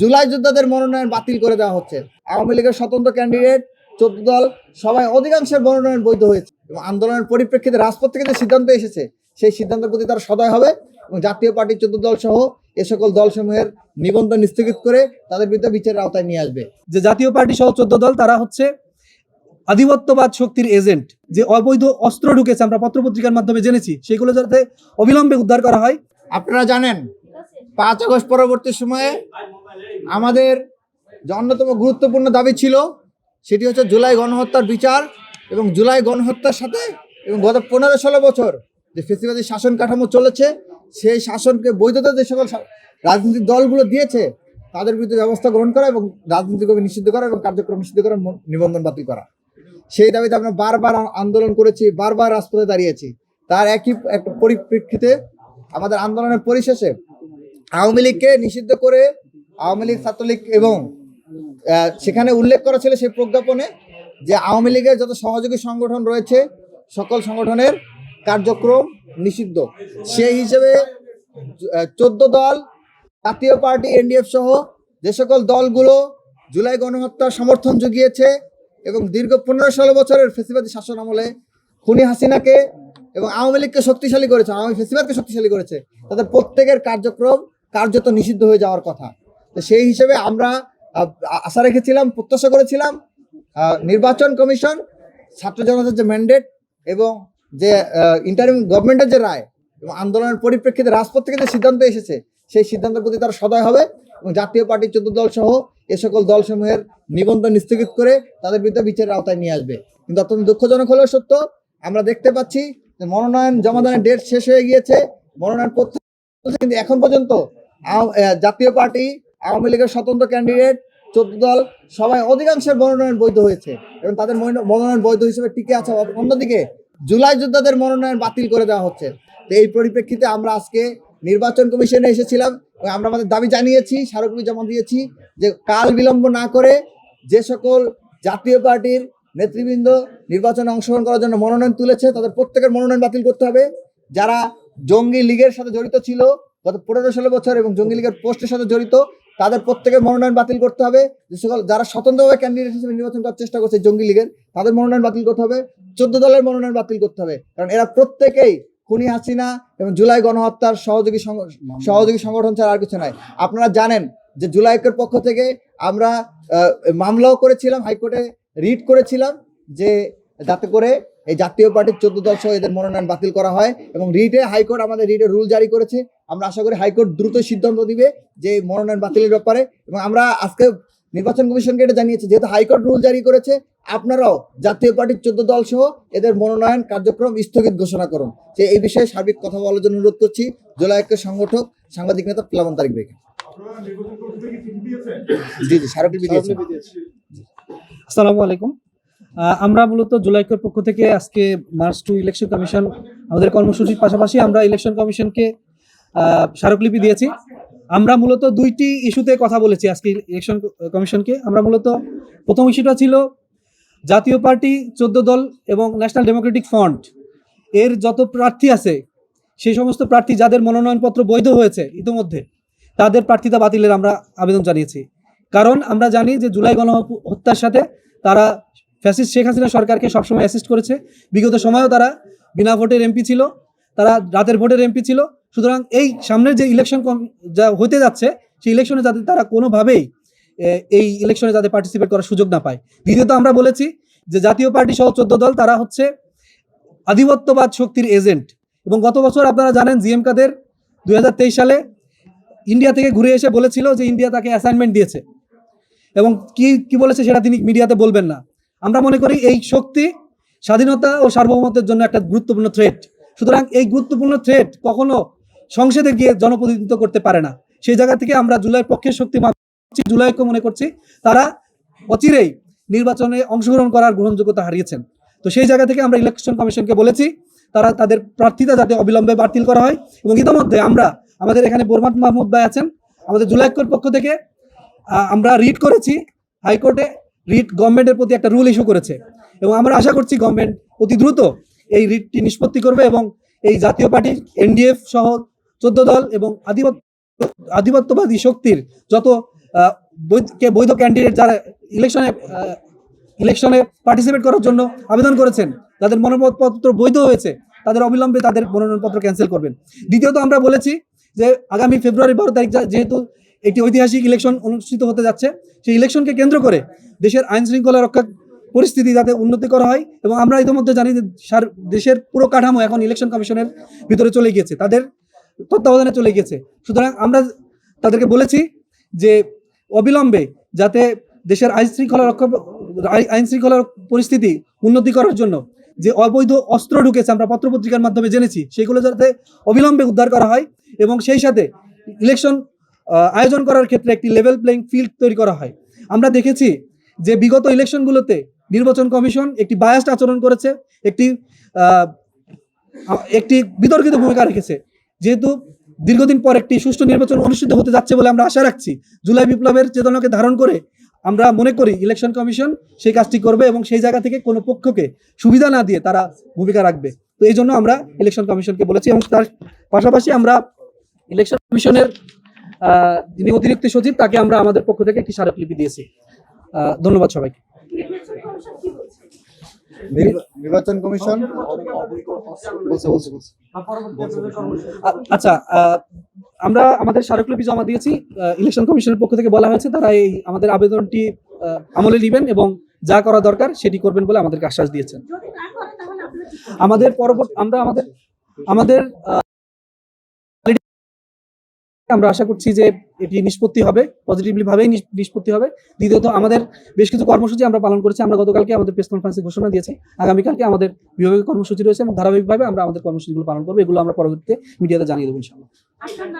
জুলাই যোদ্ধাদের মনোনয়ন বাতিল করে দেওয়া হচ্ছে। আওয়ামী লীগের স্বতন্ত্র ক্যান্ডিডেট, চোদ্দ দল, সবাই অধিকাংশের মনোনয়ন বৈধ হয়েছে। এবং আন্দোলনের পরিপ্রেক্ষিতে রাজপথ থেকে যে সিদ্ধান্ত এসেছে, সেই সিদ্ধান্তের প্রতি তারা সদয় হবে এবং জাতীয় পার্টির চোদ্দ দল সহ এ সকল দলসমূহের নিবন্ধন স্থগিত করে তাদের বিরুদ্ধে বিচারের আওতায় নিয়ে আসবে। যে জাতীয় পার্টি সহ চোদ্দ দল, তারা হচ্ছে আধিপত্যবাদ শক্তির এজেন্ট। যে অবৈধ অস্ত্র ঢুকেছে, আমরা পত্রপত্রিকার মাধ্যমে জেনেছি, সেগুলো যাতে অবিলম্বে উদ্ধার করা হয়। আপনারা জানেন পাঁচ আগস্ট পরবর্তী সময়ে আমাদের যে অন্যতম গুরুত্বপূর্ণ দাবি ছিল, সেটি হচ্ছে জুলাই গণহত্যার বিচার এবং জুলাই গণহত্যার সাথে এবং গত পনেরো ষোলো বছর যে ফেসিবাদী শাসন কাঠামো চলেছে, সেই শাসনকে বৈধতা যে সকল রাজনৈতিক দলগুলো দিয়েছে, তাদের বিরুদ্ধে ব্যবস্থা গ্রহণ করা এবং রাজনীতিভাবে নিষিদ্ধ করা এবং কার্যক্রম নিষিদ্ধ করা নিবন্ধন বাতিল করা। সেই দাবিতে আমরা বারবার আন্দোলন করেছি, বারবার রাজপথে দাঁড়িয়েছি। তার একই একটা পরিপ্রেক্ষিতে আমাদের আন্দোলনের পরিশেষে আওয়ামী লীগকে নিষিদ্ধ করে আওয়ামী লীগ, ছাত্রলীগ এবং সেখানে উল্লেখ করা ছিল সেই প্রজ্ঞাপনে যে আওয়ামী লীগের যত সহযোগী সংগঠন রয়েছে, সকল সংগঠনের কার্যক্রম নিষিদ্ধ। সেই হিসেবে চোদ্দ দল, জাতীয় পার্টি, এনডিএফ সহ যে সকল দলগুলো জুলাই গণহত্যার সমর্থন জুগিয়েছে এবং দীর্ঘ পনেরো ষোলো বছরের ফেসিবাদী শাসন আমলে খুনি হাসিনাকে এবং আওয়ামী লীগকে শক্তিশালী করেছে, আওয়ামী ফেসিবাদকে শক্তিশালী করেছে। তাদের প্রত্যেকের কার্যক্রম কার্যত নিষিদ্ধ হয়ে যাওয়ার কথা। সেই হিসেবে আমরা আশা রেখেছিলাম, প্রত্যাশা করেছিলাম নির্বাচন কমিশন, ছাত্র জনতার যে ম্যান্ডেট এবং যে ইন্টারিম গভর্নমেন্টের যে রায় এবং আন্দোলনের পরিপ্রেক্ষিতে রাজপথ থেকে যে সিদ্ধান্ত এসেছে, সেই সিদ্ধান্তের প্রতি তারা সদয় হবে এবং জাতীয় পার্টির চোদ্দ দল সহ এ সকল দলসমূহের নিবন্ধন স্থগিত করে তাদের বিরুদ্ধে বিচারের আওতায় নিয়ে আসবে। কিন্তু অত্যন্ত দুঃখজনক হলেও সত্য, আমরা দেখতে পাচ্ছি যে মনোনয়ন জমাদানের ডেট শেষ হয়ে গিয়েছে। মনোনয়ন পত্র কিন্তু এখন পর্যন্ত জাতীয় পার্টি, আওয়ামী লীগের স্বতন্ত্র ক্যান্ডিডেট চোদ্দ দল, সবাই অধিকাংশের মনোনয়ন বৈধ হয়েছে এবং তাদের মনো- মনোনয়ন বৈধ হিসেবে টিকে আছে। অন্যদিকে, জুলাই যোদ্ধাদের মনোনয়ন বাতিল করে দেওয়া হচ্ছে। তো এই পরিপ্রেক্ষিতে আমরা আজকে নির্বাচন কমিশনে এসেছিলাম এবং আমরা আমাদের দাবি জানিয়েছি, স্মারকলিপি জমা দিয়েছি যে কাল বিলম্ব না করে যে সকল জাতীয় পার্টির নেতৃবৃন্দ নির্বাচনে অংশগ্রহণ করার জন্য মনোনয়ন তুলেছে, তাদের প্রত্যেকের মনোনয়ন বাতিল করতে হবে। যারা জঙ্গি লীগের সাথে জড়িত ছিল গত পনেরো ষোলো বছর এবং জঙ্গি লীগের পোস্টের সাথে জড়িত, তাদের প্রত্যেকের মনোনয়ন বাতিল করতে হবে। যে সকল, যারা স্বতন্ত্রভাবে ক্যান্ডিডেট হিসেবে নির্বাচন করার চেষ্টা করছে জঙ্গি লীগের, তাদের মনোনয়ন বাতিল করতে হবে। চোদ্দ দলের মনোনয়ন বাতিল করতে হবে। কারণ এরা প্রত্যেকেই খুনি হাসিনা এবং জুলাই গণহত্যার সহযোগী সহযোগী সংগঠন ছাড়া আর কিছু নয় আপনারা জানেন যে জুলাই ঐক্যের পক্ষ থেকে আমরা মামলাও করেছিলাম, হাইকোর্টে রিট করেছিলাম যে যাতে করে এই জাতীয় পার্টির চোদ্দ দল সহ এদের মনোনয়ন বাতিল করা হয় এবং রিটে হাইকোর্ট আমাদের রিটে রুল জারি করেছে। আমরা আশা করি হাইকোর্ট দ্রুত সিদ্ধান্ত দিবে যে মনোনয়ন বাতিলের ব্যাপারে এবং আমরা আজকে নির্বাচন কমিশনকে এটা জানিয়েছি যেহেতু হাইকোর্ট রুল জারি করেছে আপনারাও জাতীয় পার্টির চোদ্দ দল সহ এদের মনোনয়ন কার্যক্রম স্থগিত ঘোষণা করুন। যে এই বিষয়ে সার্বিক কথা বলার জন্য অনুরোধ করছি। জুলাই ঐক্যের সংগঠক সাংবাদিক নেতা প্লাবন তারিক বেগে জি জি স্মারকলিপি দিয়েছি। আসসালামু আলাইকুম। আমরা মূলত জুলাইকের পক্ষ থেকে আজকে মার্চ টু ইলেকশন কমিশন আমাদের কর্মসূচির পাশাপাশি আমরা ইলেকশন কমিশনকে স্মারকলিপি দিয়েছি। আমরা মূলত দুইটি ইস্যুতে কথা বলেছি আজকে ইলেকশন কমিশনকে আমরা মূলত প্রথম ইস্যুটা ছিল জাতীয় পার্টি, চোদ্দ দল এবং ন্যাশনাল ডেমোক্রেটিক ফ্রন্ট এর যত প্রার্থী আছে, সেই সমস্ত প্রার্থী যাদের মনোনয়নপত্র বৈধ হয়েছে ইতিমধ্যে, তাদের প্রার্থিতা বাতিলের আমরা আবেদন জানিয়েছি। কারণ আমরা জানি যে জুলাই গণ হত্যার সাথে তারা ফ্যাসিস্ট শেখ হাসিনা সরকারকে সবসময় অ্যাসিস্ট করেছে। বিগত সময়েও তারা বিনা ভোটের এমপি ছিল, তারা রাতের ভোটের এমপি ছিল। সুতরাং এই সামনের যে ইলেকশন যা হতে যাচ্ছে, সেই ইলেকশনে যাতে তারা কোনোভাবেই এই ইলেকশনে যাতে পার্টিসিপেট করার সুযোগ না পায়। দ্বিতীয়ত আমরা বলেছি যে জাতীয় পার্টি সহ চোদ্দ দল, তারা হচ্ছে আধিপত্যবাদ শক্তির এজেন্ট এবং গত বছর আপনারা জানেন জিএম কাদের দুই হাজার তেইশ সালে ইন্ডিয়া থেকে ঘুরে এসে বলেছিল যে ইন্ডিয়া তাকে অ্যাসাইনমেন্ট দিয়েছে। এবং কি কি বলেছে সেটা তিনি মিডিয়াতে বলবেন না। আমরা মনে করি এই শক্তি স্বাধীনতা ও সার্বভৌমত্বের জন্য একটা গুরুত্বপূর্ণ থ্রেট সুতরাং এই গুরুত্বপূর্ণ থ্রেট কখনো সংসদে গিয়ে জনপ্রতিনিধিত্ব করতে পারে না। সেই জায়গা থেকে আমরা জুলাই পক্ষের শক্তি জুলাইকে মনে করছি তারা অচিরেই নির্বাচনে অংশগ্রহণ করার গ্রহণযোগ্যতা হারিয়েছেন। তো সেই জায়গা থেকে আমরা ইলেকশন কমিশনকে বলেছি, তারা তাদের প্রার্থিতা যাতে অবিলম্বে বাতিল করা হয় এবং ইতিমধ্যে আমরা আমাদের এখানে বোরমাত মাহমুদ ভাই আছেন, আমাদের জুলাইকর পক্ষ থেকে আমরা রিট করেছি হাইকোর্টে। রিট গভর্নমেন্টের প্রতি একটা রুল ইস্যু করেছে। এবং আমরা আশা করছি গভর্নমেন্ট অতি দ্রুত এই রিটটি নিষ্পত্তি করবে এবং এই জাতীয় পার্টি এনডিএফ সহ চোদ্দ দল এবং আধিপত্য আধিপত্যবাদী শক্তির যত বৈধ- ক্যান্ডিডেট যারা ইলেকশনে ইলেকশনে পার্টিসিপেট করার জন্য আবেদন করেছেন যাদের মনোনয়নপত্র বৈধ হয়েছে, তাদের অবিলম্বে তাদের মনোনয়নপত্র ক্যান্সেল করবেন। দ্বিতীয়ত আমরা বলেছি যে আগামী ফেব্রুয়ারি বারো তারিখ যেহেতু একটি ঐতিহাসিক ইলেকশন অনুষ্ঠিত হতে যাচ্ছে। সেই ইলেকশনকে কেন্দ্র করে দেশের আইন শৃঙ্খলা রক্ষা পরিস্থিতি যাতে উন্নতি করা হয় এবং আমরা ইতিমধ্যে জানি যে সার- দেশের পুরো কাঠামো এখন ইলেকশন কমিশনের ভিতরে চলে গিয়েছে। তাদের তত্ত্বাবধানে চলে গিয়েছে। সুতরাং আমরা তাদেরকে বলেছি যে অবিলম্বে যাতে দেশের আইন শৃঙ্খলা রক্ষা, আই- আইন শৃঙ্খলার পরিস্থিতি উন্নতি করার জন্য যে অবৈধ অস্ত্র ঢুকেছে, আমরা পত্রপত্রিকার মাধ্যমে জেনেছি, সেগুলো যাতে অবিলম্বে উদ্ধার করা হয় এবং সেই সাথে ইলেকশন আয়োজন করার ক্ষেত্রে একটি লেভেল প্লেইং ফিল্ড তৈরি করা হয়। আমরা দেখেছি যে বিগত ইলেকশনগুলোতে নির্বাচন কমিশন একটি বায়াস্ট আচরণ করেছে, একটি একটি বিতর্কিত ভূমিকা রেখেছে। যেহেতু দীর্ঘদিন পর একটি সুষ্ঠু নির্বাচন অনুষ্ঠিত হতে যাচ্ছে বলে আমরা আশা রাখছি, জুলাই বিপ্লবের চেতনাকে ধারণ করে আমরা মনে করি ইলেকশন কমিশন সেই কাজটি করবে এবং সেই জায়গা থেকে কোনো পক্ষকে সুবিধা না দিয়ে তারা ভূমিকা রাখবে। তো এই জন্য আমরা ইলেকশন কমিশনকে বলেছি এবং তার পাশাপাশি আমরা ইলেকশন কমিশনের যিনি অতিরিক্ত সচিব তাকে আমরা আমাদের পক্ষ থেকে একটি স্মারকলিপি দিয়েছি। ধন্যবাদ সবাইকে। নির্বাচন কমিশন বলছে? বলছে বলছে আ- আচ্ছা আমরা আমাদের স্মারকলিপি জমা দিয়েছি। ইলেকশন কমিশনের পক্ষ থেকে বলা হয়েছে তারা এই আমাদের আবেদনটি আহ, আমলে নেবেন এবং যা করা দরকার সেটি করবেন বলে আমাদেরকে আশ্বাস দিয়েছেন? আমাদের পরবর্তী আমরা আমাদের আমাদের আহ, আমরা আশা করছি যে এটি নিষ্পত্তি হবে পজিটিভলি ভাবেই নিষ্পত্তি হবে। দ্বিতীয়ত, আমাদের বেশ কিছু কর্মসূচি আমরা পালন করেছি। আমরা গতকালকে আমাদের প্রেস কনফারেন্সে ঘোষণা দিয়েছি। আগামীকালকে আমাদের বিভাগীয় কর্মসূচি রয়েছে এবং ধারাবাহিকভাবে আমরা আমাদের কর্মসূচিগুলো পালন করব। এগুলো আমরা পরবর্তীতে মিডিয়াতে জানিয়ে দেবো ইনশাআল্লাহ। আপনার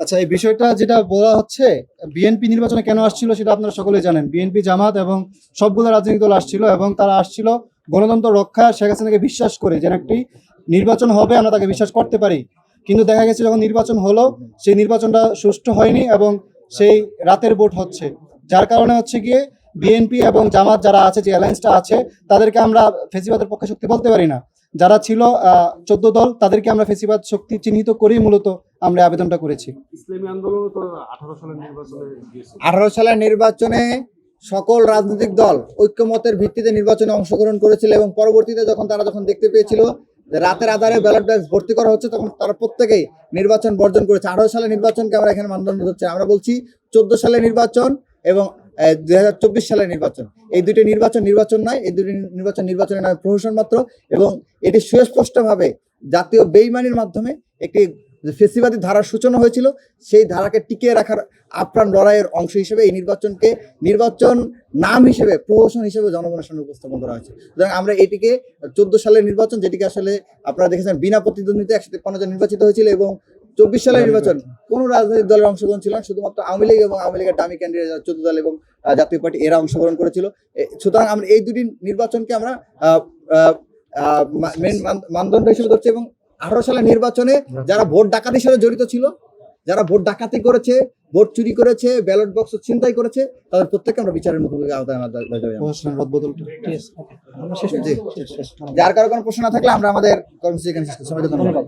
আচ্ছা এই বিষয়টা যেটা বলা হচ্ছে বিএনপি নির্বাচনে কেন আসছিল সেটা আপনারা সকলেই জানেন। বিএনপি জামাত এবং সবগুলো রাজনৈতিক দল আসছিল এবং তারা আসছিল গণতন্ত্র রক্ষা শেখ হাসিনাকে বিশ্বাস করে যেন একটি নির্বাচন হবে আমরা তাকে বিশ্বাস করতে পারি। কিন্তু দেখা গেছে যখন নির্বাচন হলো সেই নির্বাচনটা সুষ্ঠু হয়নি এবং সেই রাতের ভোট হচ্ছে। যার কারণে হচ্ছে গিয়ে বিএনপি এবং জামাত যারা আছে যে অ্যালায়েন্সটা আছে তাদেরকে আমরা ফেসিবাদের পক্ষে শক্তি বলতে পারি না। যারা ছিল চোদ্দ দল তাদেরকে আমরা ফেসিবাদ শক্তি চিহ্নিত করেই মূলত আমরা আবেদনটা করেছি। ইসলামী আন্দোলন তো আঠারো সালের নির্বাচনে আঠারো সালের নির্বাচনে সকল রাজনৈতিক দল ঐক্যমতের ভিত্তিতে নির্বাচনে অংশগ্রহণ করেছিল এবং পরবর্তীতে যখন তারা যখন দেখতে পেয়েছিল যে রাতের আধারে ব্যালট ব্যাগস ভর্তি করা হচ্ছে তখন তারা প্রত্যেকেই নির্বাচন বর্জন করেছে। আঠারো সালের নির্বাচনকে আমরা এখানে মানদণ্ড না। আমরা বলছি চোদ্দ সালের নির্বাচন এবং দুই হাজার চব্বিশ সালের নির্বাচন। এই দুটি নির্বাচন নির্বাচন নয়, এই দুটি নির্বাচন নির্বাচনের নামে প্রহসন মাত্র এবং এটি সুস্পষ্টভাবে জাতীয় বেইমানির মাধ্যমে একটি ফেসিবাদী ধারার সূচনা হয়েছিল। সেই ধারাকে টিকিয়ে রাখার আপ্রাণ লড়াইয়ের অংশ হিসেবে এই নির্বাচনকে নির্বাচন নাম হিসেবে, প্রহসন হিসেবে জনগণের সামনে উপস্থাপন করা হয়েছে। সুতরাং আমরা এটিকে চোদ্দ সালের নির্বাচন, যেটিকে আসলে আপনারা দেখেছেন, বিনা প্রতিদ্বন্দ্বিতা একশো তেপ্পান্ন জন নির্বাচিত হয়েছিল এবং চব্বিশ সালের নির্বাচন কোনো রাজনৈতিক দলের অংশগ্রহণ ছিল না শুধুমাত্র আওয়ামী লীগ এবং আওয়ামী লীগের দামি ক্যান্ডিডেট চোদ্দ দল এবং জাতীয় পার্টি এরা অংশগ্রহণ করেছিল। সুতরাং আমরা এই দুটি নির্বাচনকে আমরা মেন মানদণ্ড হিসেবে ধরছি এবং আঠারো সালের নির্বাচনে যারা ভোট ডাকাতির সাথে জড়িত ছিল যারা ভোট ডাকাতি করেছে ভোট চুরি করেছে ব্যালট বক্স ছিনতাই করেছে তাদের প্রত্যেককে আমরা বিচারের মুখোমুখি আওতায়। যার কারও কোনো প্রশ্ন না থাকলে আমরা আমাদের কর্মসূচি এখানে শেষ করছি। সবাইকে ধন্যবাদ।